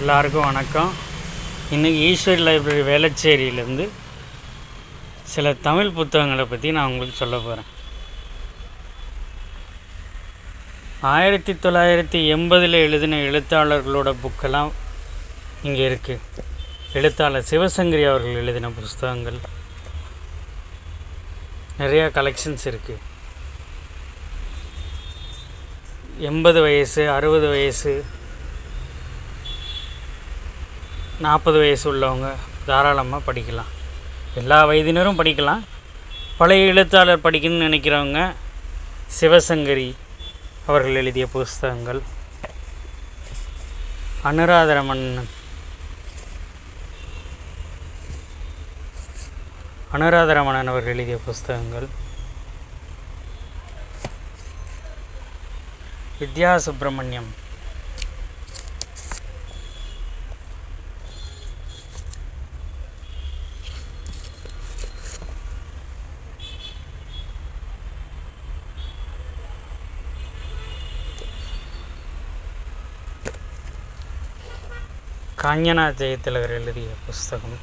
எல்லாருக்கும் வணக்கம். இன்றைக்கி ஈஸ்வரி லைப்ரரி வேளச்சேரியிலேருந்து சில தமிழ் புத்தகங்களை பற்றி நான் உங்களுக்கு சொல்ல போகிறேன் ஆயிரத்தி தொள்ளாயிரத்தி எண்பதில் எழுதின எழுத்தாளர்களோட புக்கெல்லாம் இங்கே இருக்குது எழுத்தாளர் சிவசங்கரி அவர்கள் எழுதின புஸ்தகங்கள். நிறையா கலெக்ஷன்ஸ் இருக்குது எண்பது வயசு அறுபது வயசு நாற்பது வயசு உள்ளவங்க தாராளமாக படிக்கலாம். எல்லா வயதினரும் படிக்கலாம். பழைய எழுத்தாளர் படிக்கணும்னு நினைக்கிறவங்க சிவசங்கரி அவர்கள் எழுதிய புஸ்தகங்கள். அனுராதரமன். அனுராதரமணன் அவர்கள் எழுதிய புஸ்தகங்கள். வித்யா சுப்பிரமணியம் காஞ்சனா ஜெயத்திலகர் எழுதிய புஸ்தகம்.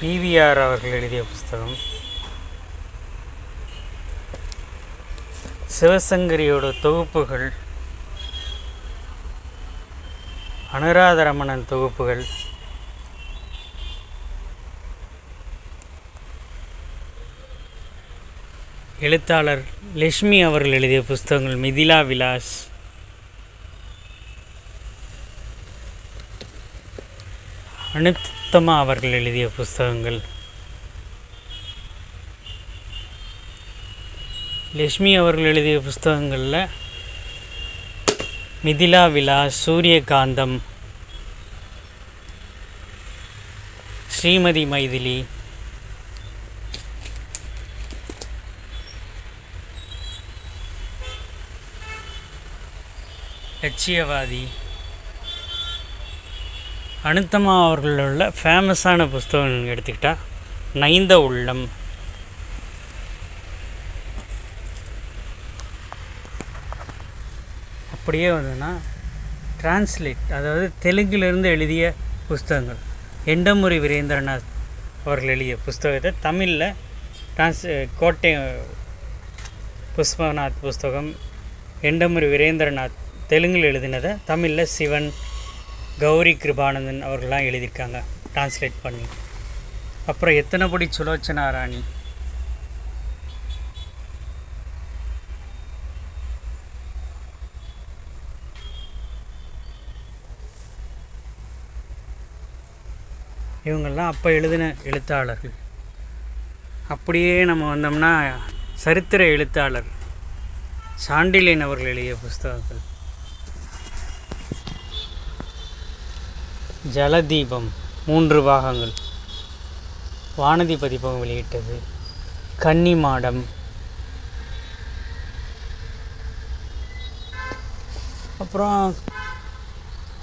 பிவிஆர் அவர்கள் எழுதிய புஸ்தகம். சிவசங்கரியோட தொகுப்புகள் அனுராதரமணன் தொகுப்புகள் எழுத்தாளர் லக்ஷ்மி அவர்கள் எழுதிய புஸ்தகங்கள் மிதிலா விலாஸ். அனுத்தமா அவர்கள் எழுதிய புஸ்தகங்கள். லக்ஷ்மி அவர்கள் எழுதிய புஸ்தகங்களில் மிதிலா விலாஸ் சூரியகாந்தம் ஸ்ரீமதி மைதிலி லட்சியவாதி. அனுத்தமா அவர்களோட ஃபேமஸான புஸ்தகம் எடுத்துக்கிட்டால் நைந்த உள்ளம். அப்படியே வந்ததுன்னா டிரான்ஸ்லேட் அதாவது தெலுங்கிலிருந்து எழுதிய புஸ்தகங்கள். எண்டமுறை வீரேந்திரநாத் அவர்கள் எழுதிய புஸ்தகத்தை தமிழில் டிரான்ஸ் கோட்டை புஷ்பநாத் புஸ்தகம் எண்டமுறை வீரேந்திரநாத் தெலுங்கில் எழுதினதை தமிழில் சிவன் கௌரி கிருபானந்தன் அவர்கள்லாம் எழுதியிருக்காங்க டிரான்ஸ்லேட் பண்ணி. அப்புறம் எத்தனை படி சுலோச்சனா ராணி இவங்கெல்லாம் அப்போ எழுதின எழுத்தாளர்கள். அப்படியே நம்ம வந்தோம்னா சரித்திர எழுத்தாளர் சாண்டிலியன் அவர்கள் எழுதிய புஸ்தகங்கள். ஜலதீபம் மூன்று பாகங்கள். வானதி பதிப்பகம் வெளியிட்டது. கன்னி மாடம். அப்புறம்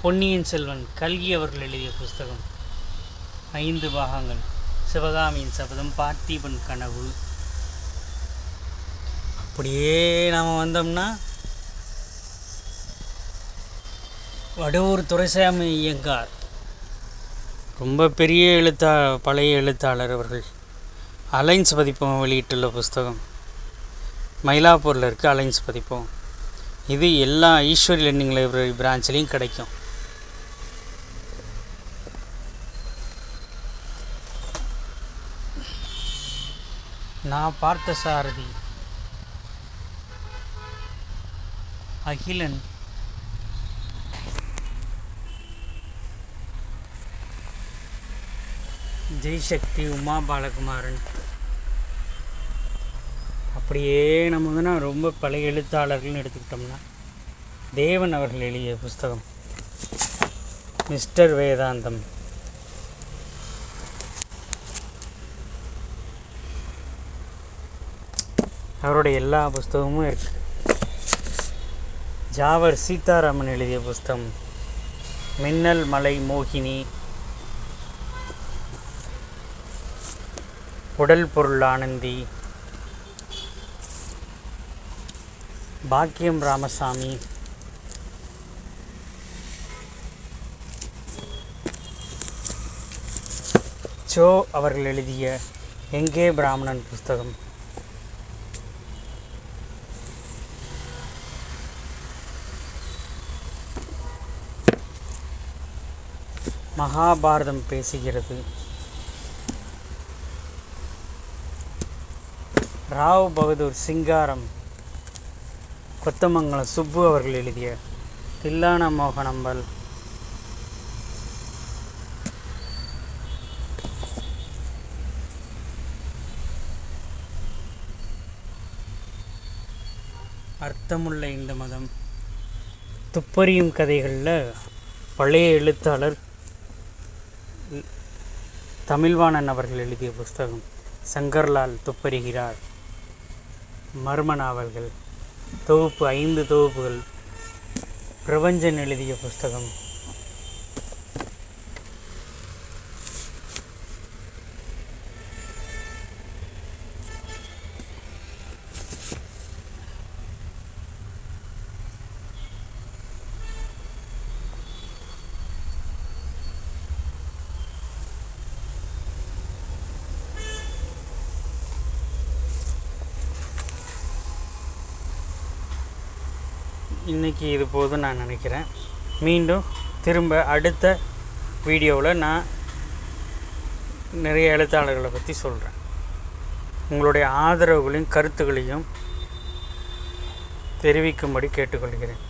பொன்னியின் செல்வன் கல்கி அவர்கள் எழுதிய புஸ்தகம். ஐந்து பாகங்கள். சிவகாமியின் சபதம் பார்த்திபன் கனவு. அப்படியே நாம் வந்தோம்னா வடுவூர் துரைசாமி ஐயங்கார் ரொம்ப பெரிய எழுத்தா பழைய எழுத்தாளர் அவர்கள். அலைன்ஸ் பதிப்பகம் வெளியிட்டுள்ள புஸ்தகம். மயிலாப்பூரில் இருக்க அலைன்ஸ் பதிப்பகம். இது எல்லா ஈஸ்வரி லெண்டிங் லைப்ரரி பிரான்ச்லேயும் கிடைக்கும். நான் பார்த்த சாரதி. அகிலன் ஜெய்சக்தி உமா பாலகுமாரன். அப்படியே நம்ம வந்து ரொம்ப பழைய எழுத்தாளர்கள்னு எடுத்துக்கிட்டோம்னா தேவன் அவர்கள் எழுதிய புஸ்தகம் மிஸ்டர் வேதாந்தம். அவருடைய எல்லா புஸ்தகமும் இருக்கு. ஜாவர் சீதாராமன் எழுதிய புஸ்தகம் மின்னல் மலை மோகினி உடல் பொருள் ஆனந்தி. பாக்கியம் ராமசாமி. சோ அவர்கள் எழுதிய எங்கே பிராமணன் புஸ்தகம்? மகாபாரதம் பேசுகிறது. ராவ் பகதூர் சிங்காரம் கொத்தமங்கலம் சுப்பு அவர்கள் எழுதிய தில்லான மோகனம்பல் அர்த்தமுள்ள இந்த மதம் துப்பறியும் கதைகளில் பழைய எழுத்தாளர் தமிழ்வாணன் அவர்கள் எழுதிய புஸ்தகம் சங்கர்லால் துப்பறிகிறார் மர்ம நாவல்கள். தொகுப்பு ஐந்து தொகுப்புகள். பிரபஞ்சன் எழுதிய புஸ்தகம். இன்றைக்கி இது போதும் நான் நினைக்கிறேன். மீண்டும் திரும்ப அடுத்த வீடியோவில் நான் நிறைய எழுத்தாளர்களை பற்றி சொல்கிறேன் உங்களுடைய ஆதரவுகளையும் கருத்துக்களையும் தெரிவிக்கும்படி கேட்டுக்கொள்கிறேன்.